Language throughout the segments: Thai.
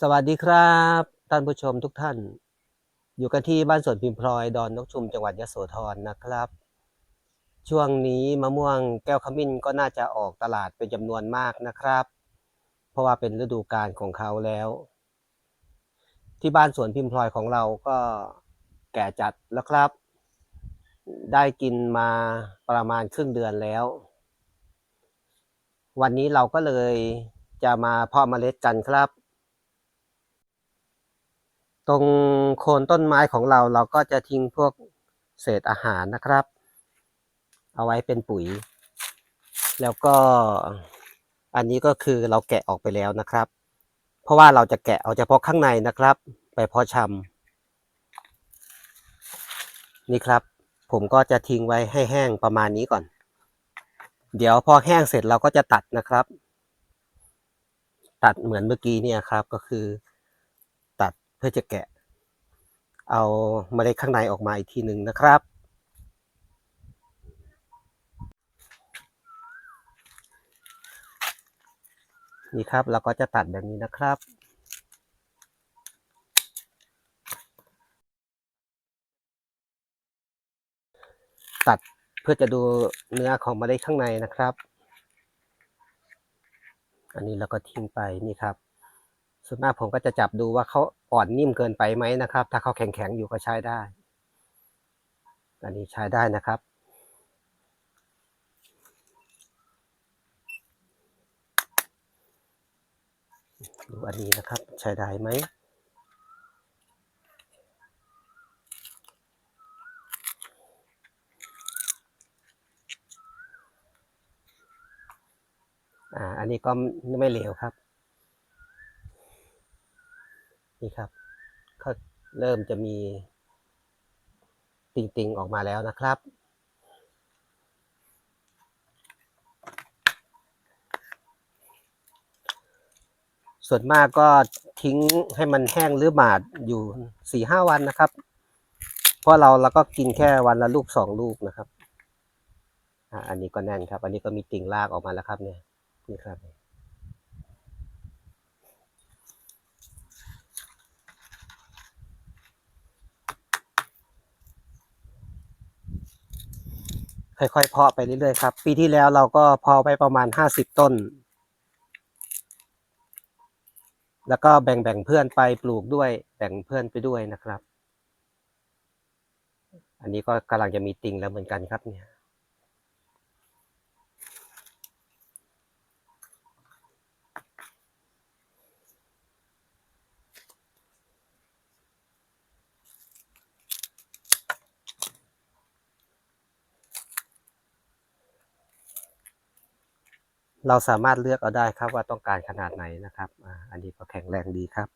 สวัสดีครับท่านผู้ชมทุกท่าน อยู่กันที่บ้านสวนพิมพลอยดอนนกชุมจังหวัดยโสธรนะครับ ช่วงนี้มะม่วงแก้วขมิ้นก็น่าจะออกตลาดเป็นจำนวนมากนะครับ เพราะว่าเป็นฤดูกาลของเขาแล้ว ที่บ้านสวนพิมพลอยของเราก็แก่จัดแล้วครับ ได้กินมาประมาณครึ่งเดือนแล้ว วันนี้เราก็เลยจะมาเพาะเมล็ดกันครับ ตรงโคนต้นไม้ของเราเราก็จะทิ้งพวกเศษอาหารนะครับ เอาไว้เป็นปุ๋ย แล้วก็อันนี้ก็คือเราแกะออกไปแล้วนะครับ เพราะว่าเราจะแกะเอาเฉพาะข้างในนะครับ ไปเพาะชำนี่ครับ ผมก็จะทิ้งไว้ให้แห้งประมาณนี้ก่อน เดี๋ยวพอแห้งเสร็จเราก็จะตัดนะครับ ตัดเหมือนเมื่อกี้เนี่ยครับก็คือ เพื่อจะแกะ เอาเมล็ดข้างในออกมาอีกทีหนึ่งนะครับ นี่ครับเราก็จะตัดแบบนี้นะครับตัดเพื่อจะดูเนื้อของเมล็ดข้างในนะครับ อันนี้เราก็ทิ้งไปนี่ครับ ส่วนมากผมก็จะจับดูว่าเขาอ่อนนิ่มเกินไปไหมนะครับ ถ้าเขาแข็งๆอยู่ก็ใช้ได้ อันนี้ใช้ได้นะครับ ดูอันนี้นะครับ ใช้ได้ไหมอ่าอันนี้ก็ไม่เหลวครับ นี่ครับก็เริ่มจะมีติ่งๆออกมาแล้วนะครับ ส่วนมากก็ทิ้งให้มันแห้งหรือหมาดอยู่สี่ห้าวันนะครับ เพราะเราเราก็กินแค่วันละลูกสองลูกนะครับอันนี้ก็แน่นครับ อันนี้ก็มีติ่งรากออกมาแล้วครับเนี่ยนี่ครับ ค่อยๆเพาะไปเรื่อยๆครับ ปีที่แล้วเราก็เพาะไปประมาณห้าสิบต้น แล้วก็แบ่งๆเพื่อนไปปลูกด้วย แบ่งเพื่อนไปด้วยนะครับ อันนี้ก็กำลังจะมีติ่งแล้วเหมือนกันครับเนี่ย เราสามารถเลือกเอาได้ครับว่าต้องการขนาดไหนนะครับออันนี้ก็แข็งแรงดีครับ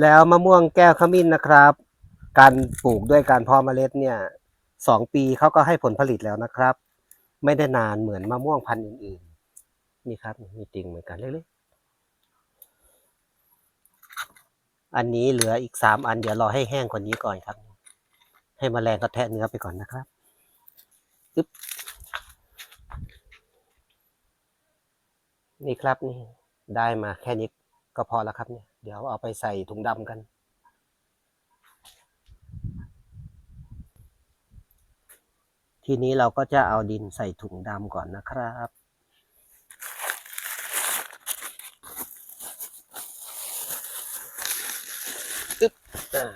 แล้วมะม่วงแก้วขมิ้นนะครับ การปลูกด้วยการเพาะเมล็ดเนี่ยสองปีเขาก็ให้ผลผลิตแล้วนะครับ ไม่ได้นานเหมือนมะม่วงพันธุ์อื่นๆนี่ครับมีติ่งเหมือนกันเล็กๆ อันนี้เหลืออีกสามอัน เดี๋ยวรอให้แห้งกว่านี้ก่อนครับ ให้แมลงกระแทะเนื้อไปก่อนนะครับปึ๊บนี่ครับนี่ได้มาแค่นี้ก็พอแล้วครับเนี่ย เดี๋ยวเอาไปใส่ถุงดำกัน ทีนี้เราก็จะเอาดินใส่ถุงดำก่อนนะครับ ตึ๊บอ่า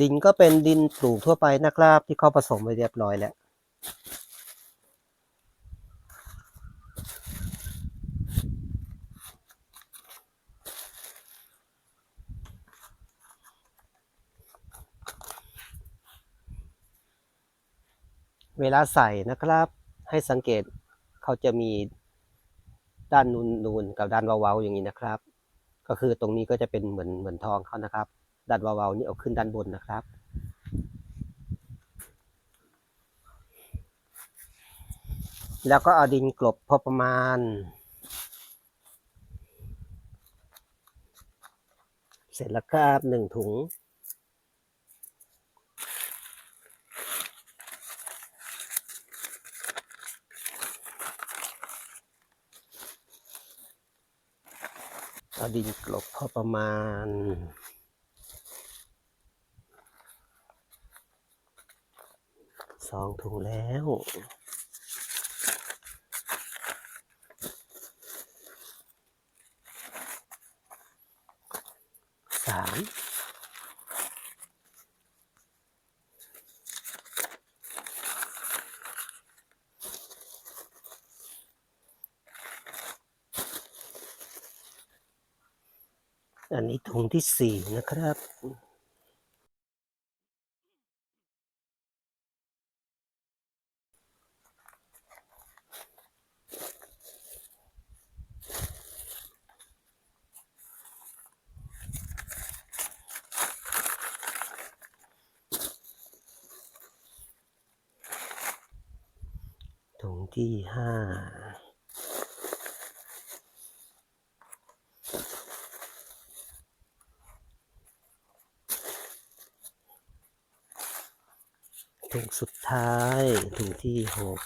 ดินก็เป็นดินปลูกทั่วไปนะครับที่เขาผสมไว้เรียบร้อยแล้ว เวลาใส่นะครับให้สังเกต เขาจะมีด้านนูนนูนๆกับด้านเวาๆอย่างนี้นะครับ ก็คือตรงนี้ก็จะเป็นเหมือนเหมือนทองเขานะครับ ด้านเวาๆนี่เอาขึ้นด้านบนนะครับแล้วก็เอาดินกลบพอประมาณ เสร็จแล้วครับหนึ่งถุง เอาดินกลบพอประมาณ สองถุงแล้วสาม อันนี้ถุงที่สี่นะครับถุงที่ห้า ถุงสุดท้ายถุงที่หก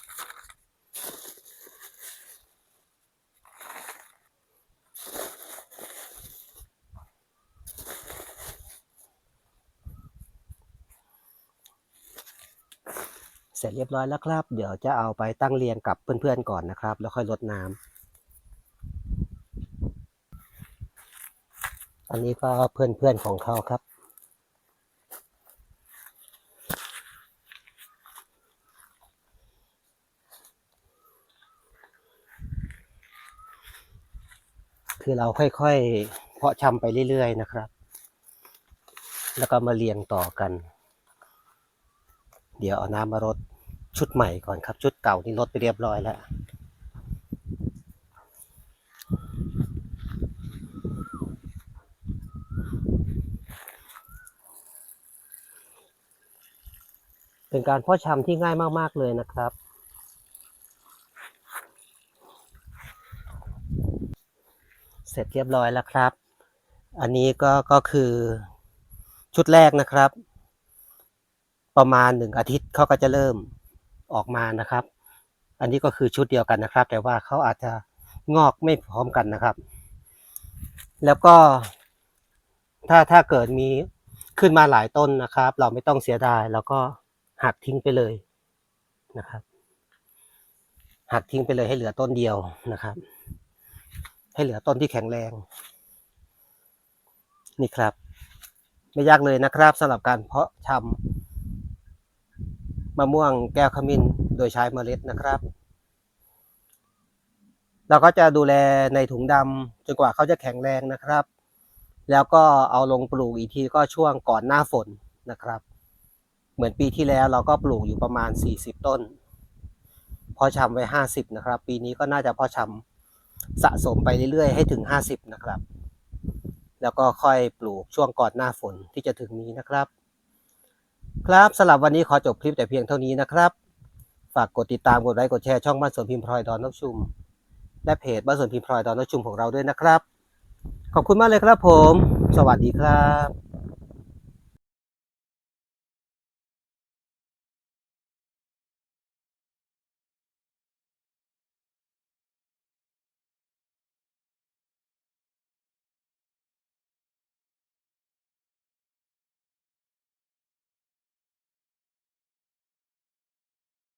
เสร็จเรียบร้อยแล้วครับ เดี๋ยวจะเอาไปตั้งเรียงกับเพื่อนๆก่อนนะครับ แล้วค่อยลดน้ำอันนี้ก็เพื่อนๆของเขาครับ คือเราค่อยๆ เพาะชำไปเรื่อยๆนะครับ แล้วก็มาเรียงต่อกัน เดี๋ยวเอาน้ำมารดชุดใหม่ก่อนครับ ชุดเก่านี่ลดไปเรียบร้อยแล้วเป็นการเพาะชำที่ง่ายมาก ๆ เลยนะครับ เสร็จเรียบร้อยแล้วครับ อันนี้ก็ก็คือชุดแรกนะครับ ประมาณหนึ่งอาทิตย์เขาก็จะเริ่มออกมานะครับ อันนี้ก็คือชุดเดียวกันนะครับ แต่ว่าเขาอาจจะงอกไม่พร้อมกันนะครับ แล้วก็ถ้าถ้าเกิดมีขึ้นมาหลายต้นนะครับ เราไม่ต้องเสียดายแล้วก็หักทิ้งไปเลยนะครับ หักทิ้งไปเลยให้เหลือต้นเดียวนะครับ ให้เหลือต้นที่แข็งแรง นี่ครับ ไม่ยากเลยนะครับสำหรับการเพาะชำมะม่วงแก้วขมิ้นโดยใช้เมล็ดนะครับ เราก็จะดูแลในถุงดำจนกว่าเขาจะแข็งแรงนะครับ แล้วก็เอาลงปลูกอีกทีก็ช่วงก่อนหน้าฝนนะครับ เหมือนปีที่แล้วเราก็ปลูกอยู่ประมาณ 40 ต้นเพาะชำไว้ 50 นะครับ ปีนี้ก็น่าจะเพาะชำ สะสมไปเรื่อยๆ ให้ถึง 50 นะครับ แล้วก็ค่อยปลูกช่วงก่อนหน้าฝนที่จะถึงนี้นะครับ ครับสำหรับวันนี้ขอจบคลิปแต่เพียงเท่านี้นะครับ ฝากกดติดตามกดไลค์กดแชร์ช่องบ้านสวนพิมพ์พลอยดอนนกชุม และเพจบ้านสวนพิมพ์พลอยดอนนกชุมของเราด้วยนะครับ ขอบคุณมากเลยครับผม สวัสดีครับ